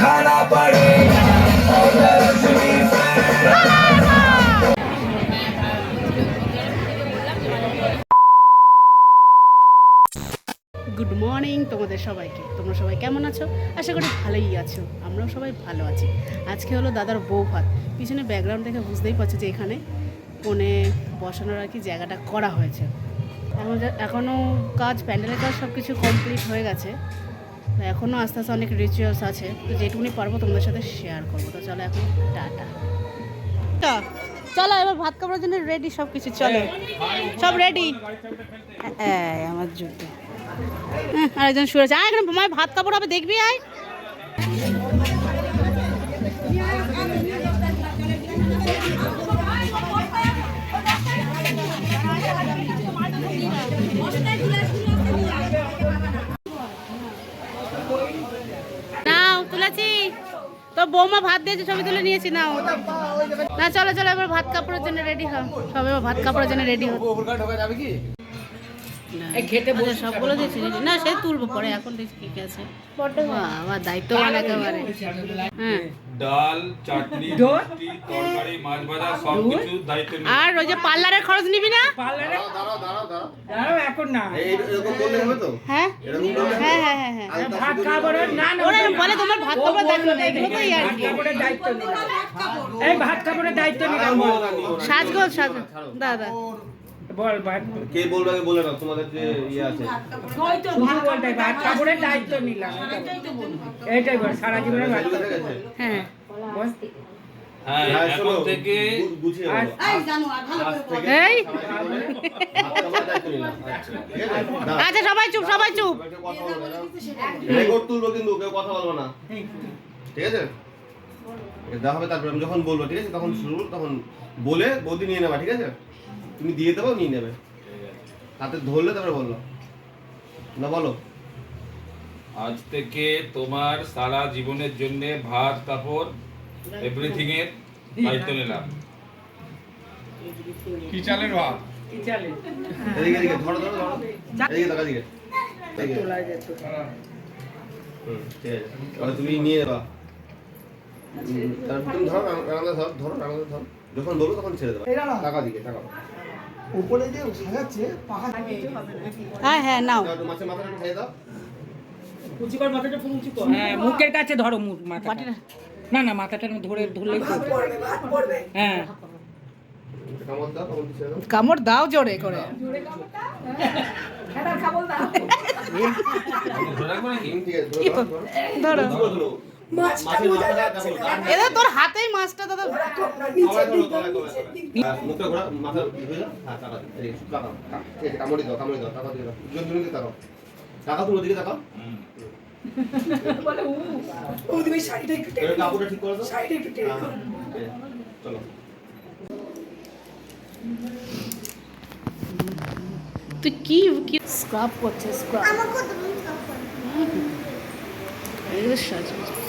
खाना पड़ेगा और लक्ष्मी से গুড মর্নিং তোমাদের সবাইকে তোমরা সবাই কেমন আছো আশা করি ভালোই আছো আমরাও সবাই ভালো আছি আজকে হলো দাদার বউ ভাত পিছনে ব্যাকগ্রাউন্ড দেখে বুঝতেই পারছো যে এখানে কোণে বসানোর আর কি জায়গাটা করা হয়েছে এখন যা- এখনও কাজ প্যান্ডেলের কাজ সব কিছু কমপ্লিট হয়ে গেছে তো এখনও আস্তে আস্তে অনেক রিচুয়ালস আছে। তো যেটুকুনি পারব তোমাদের সাথে শেয়ার করব। তো চলো এখন টাটা। চলো এবার ভাত খাবার জন্য রেডি সব কিছু চলো। সব রেডি আমার জুতো। হ্যাঁ, আরেকজন শুয়েছে আয় এখানে ভাত কাপড় হবে দেখবি আয়। তুলেছি তো বৌমা ভাত দিয়েছে ছবি তুলে নিয়েছি না না চলো চলো এবার ভাত কাপড়ের জন্য রেডি হও সব এবার ভাত কাপড়ের জন্য রেডি হো খেতে বসে সবগুলো দিয়েছি না সে তুলবো পরে এখন দেখছি ঠিক আছে। বাবা দায়িত্ববান একেবারে হ্যাঁ। ডাল চাটনি মিষ্টি তরকারি মাছ ভাজা সব কিছু দায়িত্ব আর ওই যে পার্লারের খরচ নিবি না? হ্যাঁ? হ্যাঁ হ্যাঁ হ্যাঁ হ্যাঁ। ওরা বলে তোমার ভাত কাপড় দেখো না এগুলো তো আর কি। এই ভাত কাপড়ের দায়িত্ব নিলাম বল। সাজ দাদা। বল ভাত কে বলবে আগে বলে নাও তোমাদের যে ইয়ে আছে। শুধু বলতে ভাত কাপড়ের দায়িত্ব নিলাম এইটাই বল। সারা জীবনের ভাত হ্যাঁ। বল। হ্যাঁ হ্যাঁ, বলো। ভাত দায়িত্ব নিলাম। আচ্ছা, আচ্ছা সবাই চুপ সবাই চুপ। একটু কথা বলবে না। রেকর্ড তুলবো কিন্তু কেউ কথা বলব না। ঠিক আছে? এটা দেওয়া হবে তারপরে আমি যখন বলব ঠিক আছে? তখন শুরু তখন বলে বৌদি নিয়ে নেবা ঠিক আছে? তুমি দিয়ে দেবো নিয়ে নেবে। হাতে ধরলে তারপরে বলল। না বলো। আজ থেকে তোমার সারা জীবনের জন্য ভাত কাপড় এভরিথিং এর দায়িত্ব নিলাম। কি চালে এদিকে এদিকে ধরো এদিকে দিকে তুমি নিয়ে যাবা তারপর তুমি ধরো ধরো ধরো রাঙাতে ধরো। যখন বলব তখন ছেড়ে দেবা। টাকা দিকে টাকা উপরে যে সাজাচ্ছে পাখা হ্যাঁ হ্যাঁ নাও। মাছের মাথাটা খাইয়ে দাও। হ্যাঁ মুখের কাছে ধরো মুখ মাথা বাটিটা না না মাথাটা ধরে ধরলেই হ্যাঁ। কামড় দাও কামড় দিয়ে ছেড়ে দাও কামড় দাও। জোরে করে ধরে। তোর হাতেই মাছটা দাদা। হ্যাঁ, মুখটা ঘোরা, মাথা ধুয়ে দাও। হ্যাঁ, টাকা। টাকা দাও। কামড়ে দাও, টাকা দিয়ে দাও। দুজন তাকাও। টাকা তুমি ওদিকে তাকাও। চলো। তুই কি কি স্ক্রাব করছিস স্ক্রাব সাজা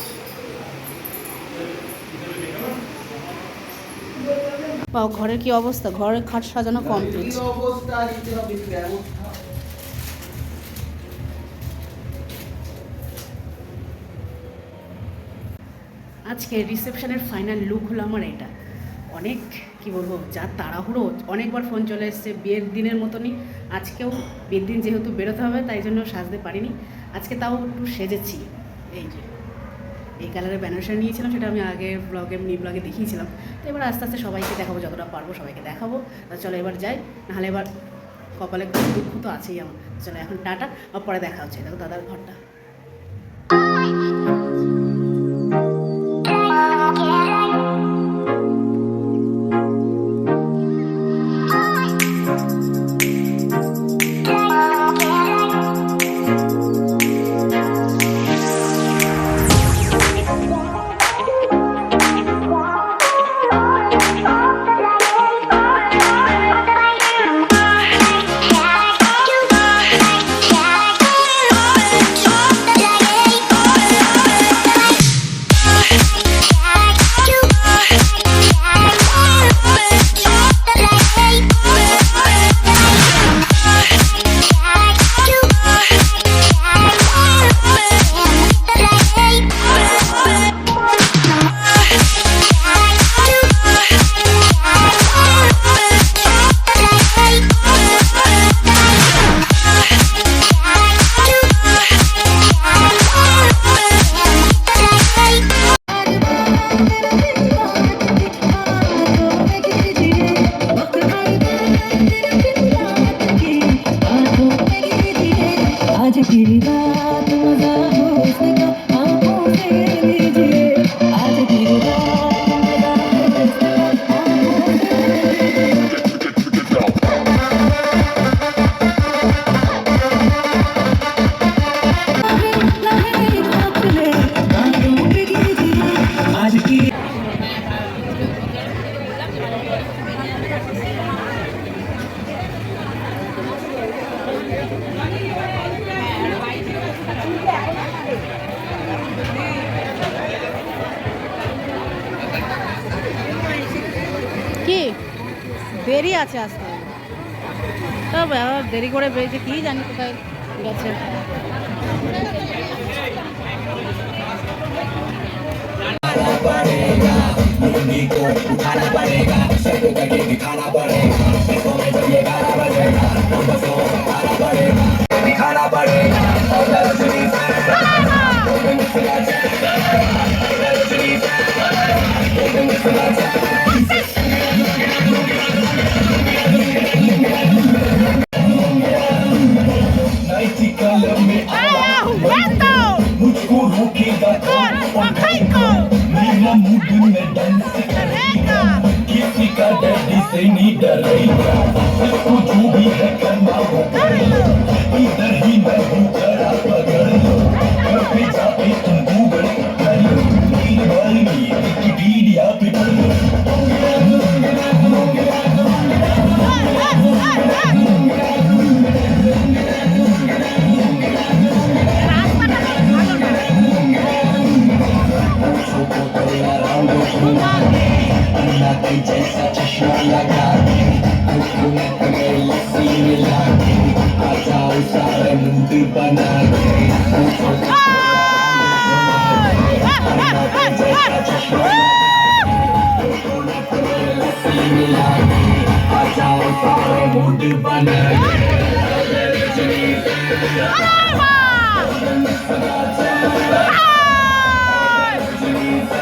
বাও ঘরের কি অবস্থা? ঘরের খাট সাজানো কমপ্লিট? আজকে রিসেপশনের ফাইনাল লুক হলো আমার এটা। অনেক কি বলব যা তাড়াহুড়ো অনেকবার ফোন চলে এসছে বিয়ের দিনের মতনই। আজকেও বিয়ের দিন যেহেতু বেরোতে হবে তাই জন্য সাজতে পারিনি। আজকে তাও একটু সেজেছি। এই যে। এই কালারের ব্যানারটা নিয়েছিলাম, সেটা আমি আগে ব্লগে মিনি ব্লগে দেখিয়েছিলাম। তো এবার আস্তে আস্তে সবাইকে দেখাবো, যতটা পারব সবাইকে দেখাবো। তা চলো এবার যাই, নাহলে এবার কপালে দুঃখ তো আছেই আমার। চলো এখন টাটা পরে দেখা হচ্ছে। দেখো দাদার ঘরটা। দেরি আছে আসতে তবে দেরি করে বেরিয়েছে কী জানি কোথায় গেছে Alarma! Alarma!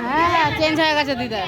হ্যাঁ চেঞ্জ হয়ে গেছে দিদা